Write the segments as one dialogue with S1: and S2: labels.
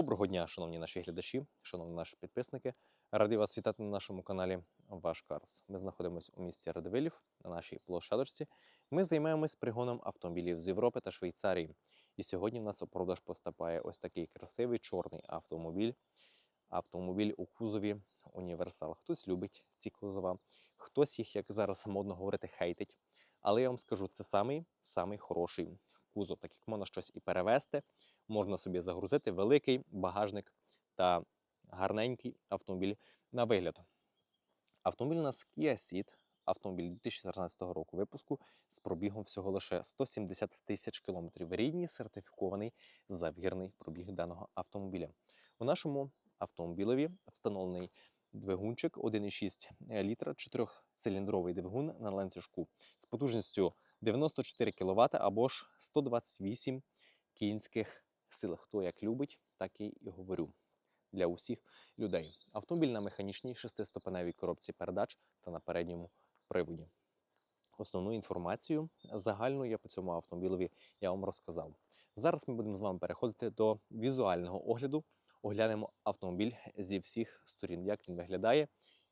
S1: Доброго дня, шановні наші глядачі, шановні наші підписники. Радий вас вітати на нашому каналі Ваш Карс. Ми знаходимося у місті Радивилів на нашій площадочці. Ми займаємось пригоном автомобілів з Європи та Швейцарії. І сьогодні в нас у продаж поступає ось такий красивий чорний автомобіль. Автомобіль у кузові універсал. Хтось любить ці кузова, хтось їх, як зараз модно говорити, хейтить. Але я вам скажу, це самий самий хороший кузов, так як можна щось і перевезти, можна собі загрузити великий багажник та гарненький автомобіль на вигляд. Автомобіль у нас Kia Ceed, автомобіль 2014 року випуску з пробігом всього лише 170 тисяч кілометрів. Рідній сертифікований завірний пробіг даного автомобіля. У нашому автомобілеві встановлений двигунчик 1,6 літра, 4-циліндровий двигун на ланцюжку з потужністю 94 кВт або ж 128 кінських сил. Хто як любить, так і говорю. Для усіх людей. Автомобіль на механічній шестиступеневій коробці передач та на передньому приводі. Основну інформацію загальну я по цьому автомобілеві я вам розказав. Зараз ми будемо з вами переходити до візуального огляду. Оглянемо автомобіль зі всіх сторін, як він виглядає,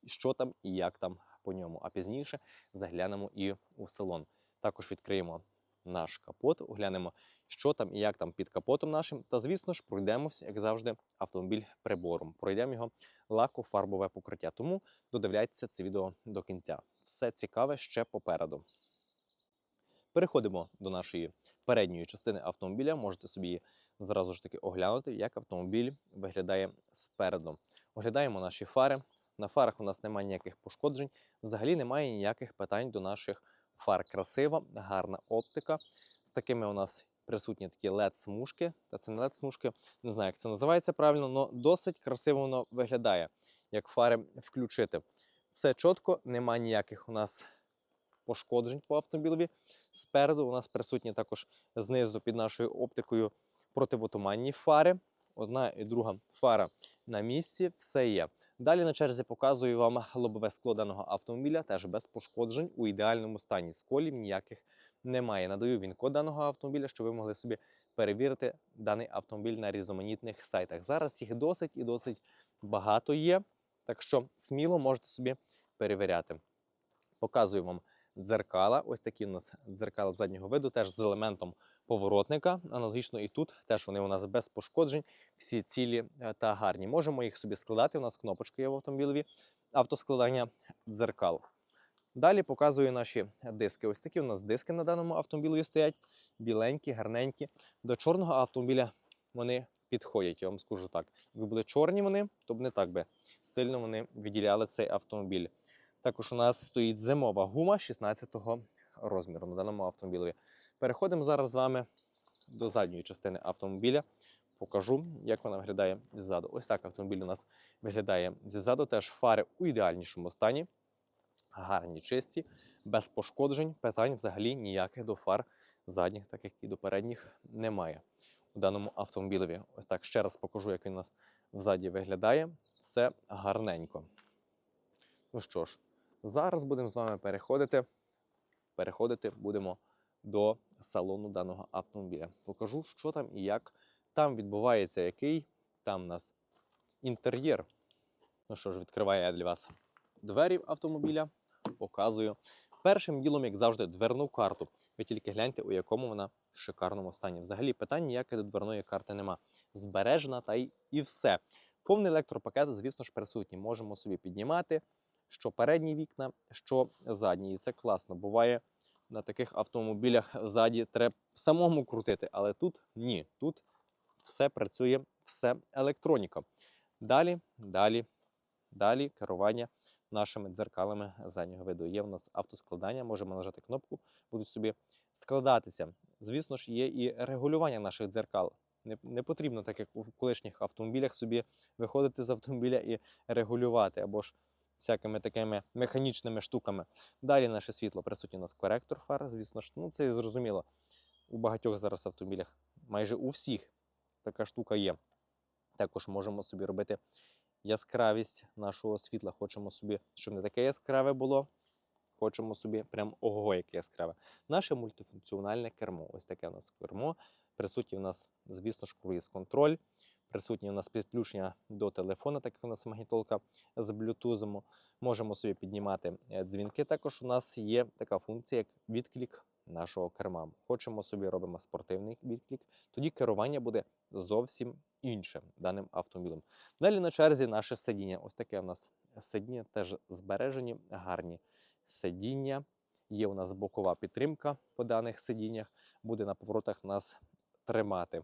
S1: що там і як там по ньому. А пізніше заглянемо і у салон. Також відкриємо наш капот, оглянемо, що там і як там під капотом нашим. Та, звісно ж, пройдемося, як завжди, автомобіль прибором. Пройдемо його лакофарбове покриття. Тому додивляйтеся це відео до кінця. Все цікаве ще попереду. Переходимо до нашої передньої частини автомобіля. Можете собі зразу ж таки оглянути, як автомобіль виглядає спереду. Оглядаємо наші фари. На фарах у нас немає ніяких пошкоджень, взагалі немає ніяких питань до наших фар. Красива, гарна оптика. З такими у нас присутні такі LED-смужки. Та це не LED-смужки, не знаю, як це називається правильно, але досить красиво воно виглядає, як фари включити. Все чітко, немає ніяких у нас пошкоджень по автомобілеві. Спереду у нас присутні також знизу під нашою оптикою противотуманні фари. Одна і друга фара на місці, все є. Далі на черзі показую вам лобове скло даного автомобіля, теж без пошкоджень у ідеальному стані. Сколів ніяких немає. Надаю він код даного автомобіля, щоб ви могли собі перевірити даний автомобіль на різноманітних сайтах. Зараз їх досить і досить багато є, так що сміло можете собі перевіряти. Показую вам дзеркала. Ось такі у нас дзеркала заднього виду, теж з елементом поворотника. Аналогічно і тут теж вони у нас без пошкоджень, всі цілі е, та гарні. Можемо їх собі складати. У нас кнопочка є в автомобілеві автоскладання дзеркал. Далі показую наші диски. Ось такі у нас диски на даному автомобілі стоять. Біленькі, гарненькі. До чорного автомобіля вони підходять. Я вам скажу так. Якби були чорні вони, то б не так би сильно вони відділяли цей автомобіль. Також у нас стоїть зимова гума 16-го розміру на даному автомобілі. Переходимо зараз з вами до задньої частини автомобіля. Покажу, як вона виглядає ззаду. Ось так автомобіль у нас виглядає ззаду. Теж фари у ідеальнішому стані, гарні, чисті, без пошкоджень. Питань взагалі ніяких до фар задніх, так як і до передніх, немає. У даному автомобілеві. Ось так ще раз покажу, як він у нас взаді виглядає. Все гарненько. Ну що ж, зараз будемо з вами переходити. Переходити будемо до салону даного автомобіля. Покажу, що там і як там відбувається, який там у нас інтер'єр. Ну що ж, відкриваю я для вас двері автомобіля, показую. Першим ділом, як завжди, дверну карту. Ви тільки гляньте, у якому вона шикарному стані. Взагалі, питань ніяких до дверної карти нема. Збережена та й і все. Повний електропакет, звісно ж, присутній. Можемо собі піднімати що передні вікна, що задні. І це класно. Буває на таких автомобілях ззаді треба самому крутити, але тут ні. Тут все працює, все електроніка. Далі, далі, далі керування нашими дзеркалами заднього виду. Є в нас автоскладання, можемо нажати кнопку, будуть собі складатися. Звісно ж, є і регулювання наших дзеркал. Не, не потрібно, так як у колишніх автомобілях, собі виходити з автомобіля і регулювати або ж всякими такими механічними штуками. Далі наше світло присутній у нас коректор фар, звісно ж. Ну, це і зрозуміло. У багатьох зараз автомобілях, майже у всіх така штука є. Також можемо собі робити яскравість нашого світла. Хочемо собі, щоб не таке яскраве було. Хочемо собі прям ого, яке яскраве. Наше мультифункціональне кермо. Ось таке у нас кермо. Присутній у нас, звісно ж, круїз контроль. Присутнє у нас підключення до телефона, так як у нас магнітолка з блютузом. Можемо собі піднімати е, дзвінки. Також у нас є така функція, як відклік нашого керма. Хочемо собі робимо спортивний відклік, тоді керування буде зовсім іншим даним автомобілем. Далі на черзі наше сидіння. Ось таке у нас сидіння, теж збережені, гарні сидіння. Є у нас бокова підтримка по даних сидіннях, буде на поворотах нас тримати.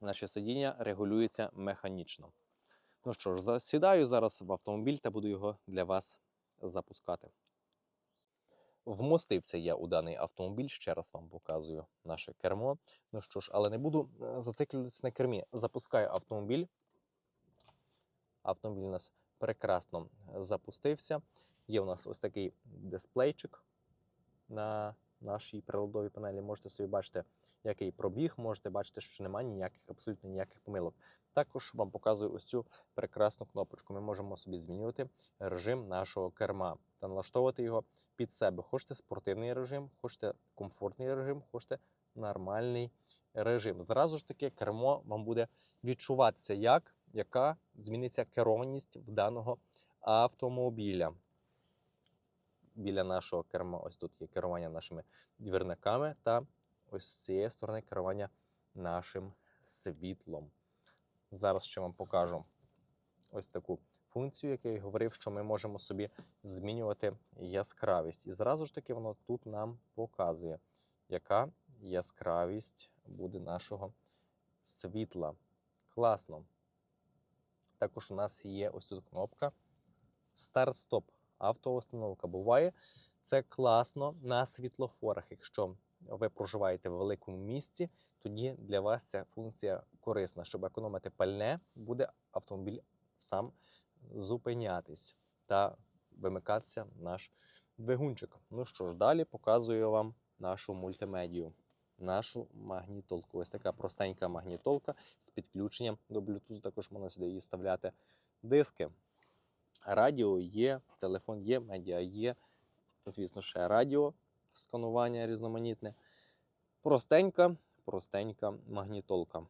S1: Наше сидіння регулюється механічно. Ну що ж, засідаю зараз в автомобіль та буду його для вас запускати. Вмостився я у даний автомобіль. Ще раз вам показую наше кермо. Ну що ж, але не буду е, зациклюватися на кермі. Запускаю автомобіль. Автомобіль у нас прекрасно запустився. Є у нас ось такий дисплейчик на нашій приладовій панелі. Можете собі бачити, який пробіг, можете бачити, що немає ніяких, абсолютно ніяких помилок. Також вам показую ось цю прекрасну кнопочку. Ми можемо собі змінювати режим нашого керма та налаштовувати його під себе. Хочете спортивний режим, хочете комфортний режим, хочете нормальний режим. Зразу ж таки, кермо вам буде відчуватися, як яка зміниться керованість в даного автомобіля. Біля нашого керма, ось тут є керування нашими двірниками, та ось з цієї сторони керування нашим світлом. Зараз ще вам покажу ось таку функцію, як я говорив, що ми можемо собі змінювати яскравість. І зразу ж таки воно тут нам показує, яка яскравість буде нашого світла. Класно. Також у нас є ось тут кнопка старт-стоп. Автоустановка буває. Це класно на світлофорах. Якщо ви проживаєте в великому місті, тоді для вас ця функція корисна. Щоб економити пальне, буде автомобіль сам зупинятись та вимикатися наш двигунчик. Ну що ж, далі показую вам нашу мультимедію, нашу магнітолку. Ось така простенька магнітолка з підключенням до Bluetooth. Також можна сюди її вставляти диски. Радіо є, телефон є, медіа є. Звісно, ще радіо, сканування різноманітне. Простенька, простенька магнітолка.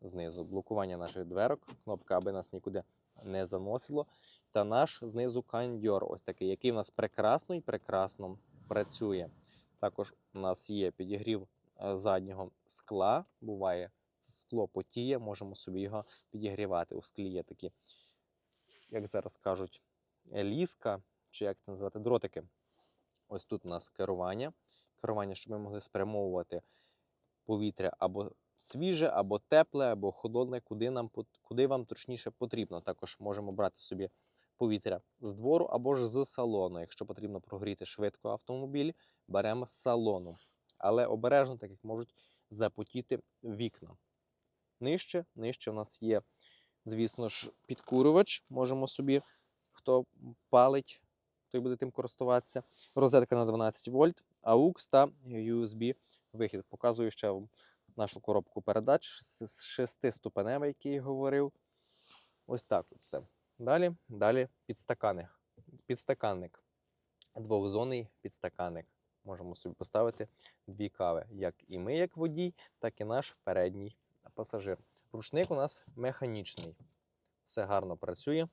S1: Знизу блокування наших дверок, кнопка, аби нас нікуди не заносило. Та наш знизу кандьор, ось такий, який у нас прекрасно і прекрасно працює. Також у нас є підігрів е, заднього скла. Буває, скло потіє, можемо собі його підігрівати. У склі є такі, як зараз кажуть, ліска, чи як це називати, дротики. Ось тут у нас керування. Керування, щоб ми могли спрямовувати повітря або свіже, або тепле, або холодне, куди нам куди вам точніше потрібно. Також можемо брати собі повітря з двору або ж з салону. Якщо потрібно прогріти швидко автомобіль, беремо з салону. Але обережно, так як можуть запотіти вікна. Нижче, нижче в нас є, звісно ж, підкурювач. Можемо собі, хто палить, той буде тим користуватися. Розетка на 12 вольт, AUX та USB вихід. Показую ще вам нашу коробку передач шестиступеневий, який я говорив. Ось так от все. Далі, далі підстаканник. Підстаканник. Двохзонний підстаканник. Можемо собі поставити дві кави. Як і ми, як водій, так і наш передній пасажир. Ручник у нас механічний. Все гарно працює,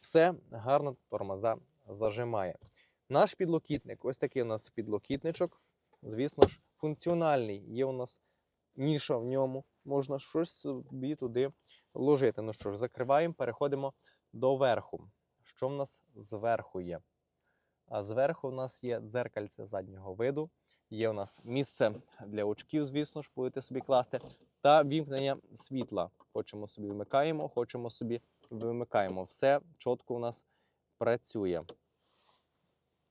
S1: все гарно тормоза зажимає. Наш підлокітник, ось такий у нас підлокітничок. Звісно ж, функціональний. Є у нас ніша в ньому, можна щось собі туди ложити. Ну що ж, закриваємо, переходимо до верху. Що в нас зверху є? А зверху в нас є дзеркальце заднього виду. Є у нас місце для очків, звісно ж, будете собі класти. Та вімкнення світла. Хочемо собі вмикаємо, хочемо собі вимикаємо. Все чітко у нас працює.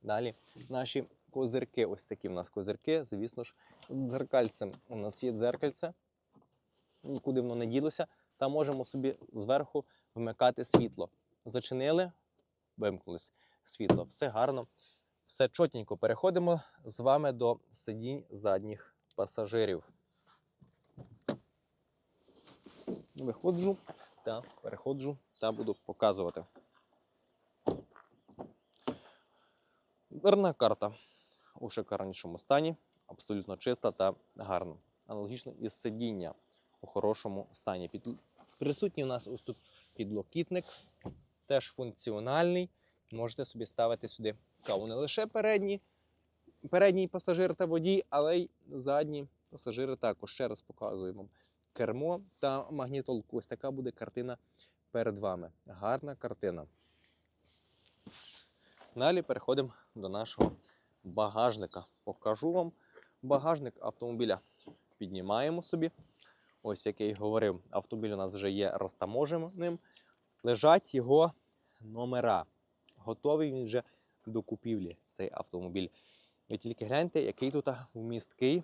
S1: Далі наші козирки. Ось такі в нас козирки, звісно ж, з дзеркальцем. У нас є дзеркальце, нікуди воно не ділося. Та можемо собі зверху вмикати світло. Зачинили, вимкнулось світло. Все гарно, все чотенько. Переходимо з вами до сидінь задніх пасажирів. Виходжу та переходжу та буду показувати. Дверна карта у шикарнішому стані, абсолютно чиста та гарна. Аналогічно і сидіння у хорошому стані. Під Присутній у нас ось тут підлокітник, теж функціональний. Можете собі ставити сюди каву не лише передні, передній пасажир та водій, але й задні пасажири також. Ще раз показую вам кермо та магнітолку. Ось така буде картина перед вами. Гарна картина. Далі переходимо до нашого багажника. Покажу вам багажник автомобіля. Піднімаємо собі. Ось як я і говорив, автомобіль у нас вже є розтаможеним. Лежать його номера. Готовий він вже до купівлі, цей автомобіль. Ви тільки гляньте, який тут вмісткий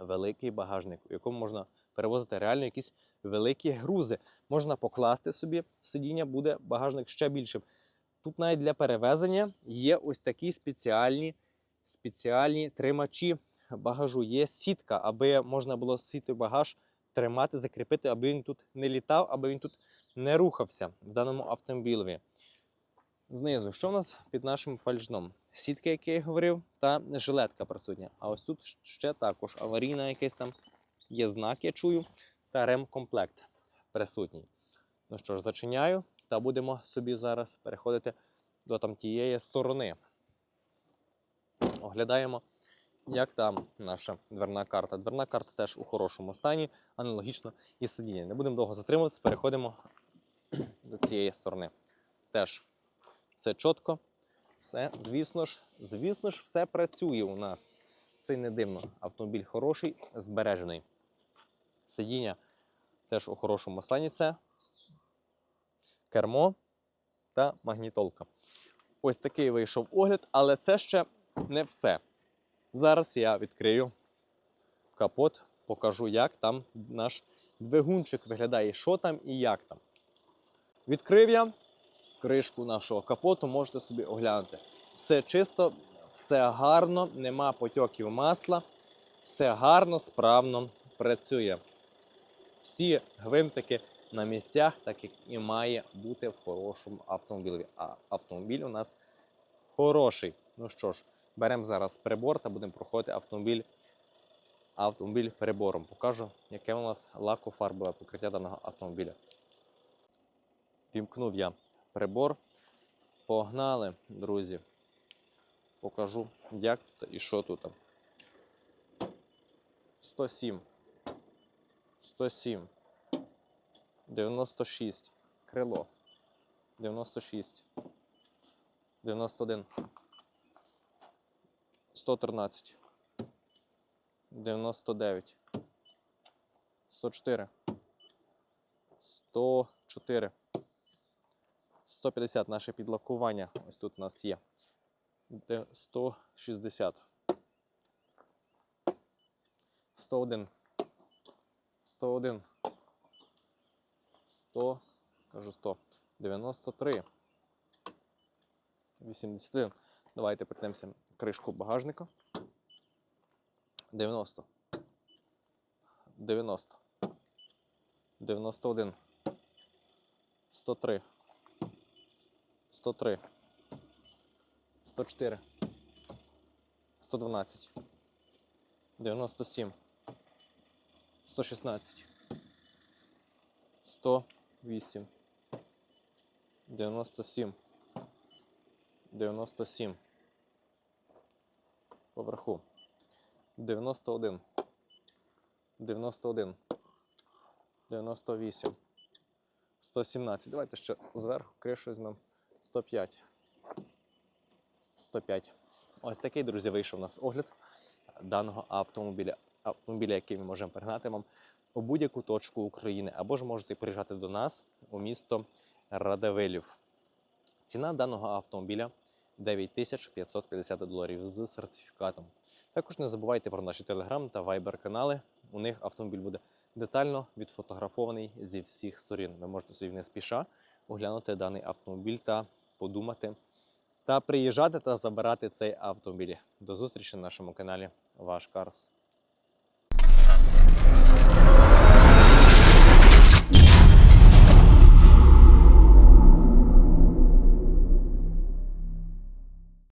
S1: великий багажник, у якому можна перевозити реально якісь великі грузи. Можна покласти собі сидіння, буде багажник ще більшим. Тут навіть для перевезення є ось такі спеціальні, спеціальні тримачі багажу. Є сітка, аби можна було свій той багаж тримати, закріпити, аби він тут не літав, аби він тут не рухався в даному автомобілеві. Знизу, що в нас під нашим фальшном? Сітка, як я говорив, та жилетка присутня. А ось тут ще також аварійна якийсь там є знак, я чую, та ремкомплект присутній. Ну що ж, зачиняю, та будемо собі зараз переходити до там тієї сторони. Оглядаємо, як там наша дверна карта. Дверна карта теж у хорошому стані, аналогічно і сидіння. Не будемо довго затримуватися, переходимо до цієї сторони. Теж все чітко, все, звісно ж, звісно ж, все працює у нас. Це не дивно. Автомобіль хороший, збережений. Сидіння теж у хорошому стані. Це кермо та магнітолка. Ось такий вийшов огляд, але це ще не все. Зараз я відкрию капот, покажу, як там наш двигунчик виглядає, що там і як там. Відкрив я кришку нашого капоту, можете собі оглянути. Все чисто, все гарно, нема потьоків масла, все гарно, справно працює. Всі гвинтики на місцях, так як і має бути в хорошому автомобілі. А автомобіль у нас хороший. Ну що ж, беремо зараз прибор та будемо проходити автомобіль автомобіль перебором. Покажу, яке у нас лакофарбове покриття даного автомобіля. Вімкнув я прибор. Погнали, друзі. Покажу, як тут і що тут. 107. 107. 96. Крило. 96. 91. 113. 99. 104. 104. 150 наше підлокування. Ось тут у нас є. Де 160. 101. 101. 100. Кажу 100. 93. 81. Давайте притнемося кришку багажника. 90. 90. 91. 103. 103, 104, 112, 97, 116, 108, 97, 97, поверху, 91, 91, 98, 117. Давайте ще зверху кришу візьмемо. 105. 105. Ось такий, друзі, вийшов у нас огляд даного автомобіля. Автомобіля, який ми можемо перегнати вам у будь-яку точку України, або ж можете приїжджати до нас у місто Радивилів. Ціна даного автомобіля 9550 доларів з сертифікатом. Також не забувайте про наші телеграм та вайбер канали. У них автомобіль буде детально відфотографований зі всіх сторін. Ви можете собі не спіша оглянути даний автомобіль та подумати та приїжджати та забирати цей автомобіль. До зустрічі на нашому каналі Ваш Карс.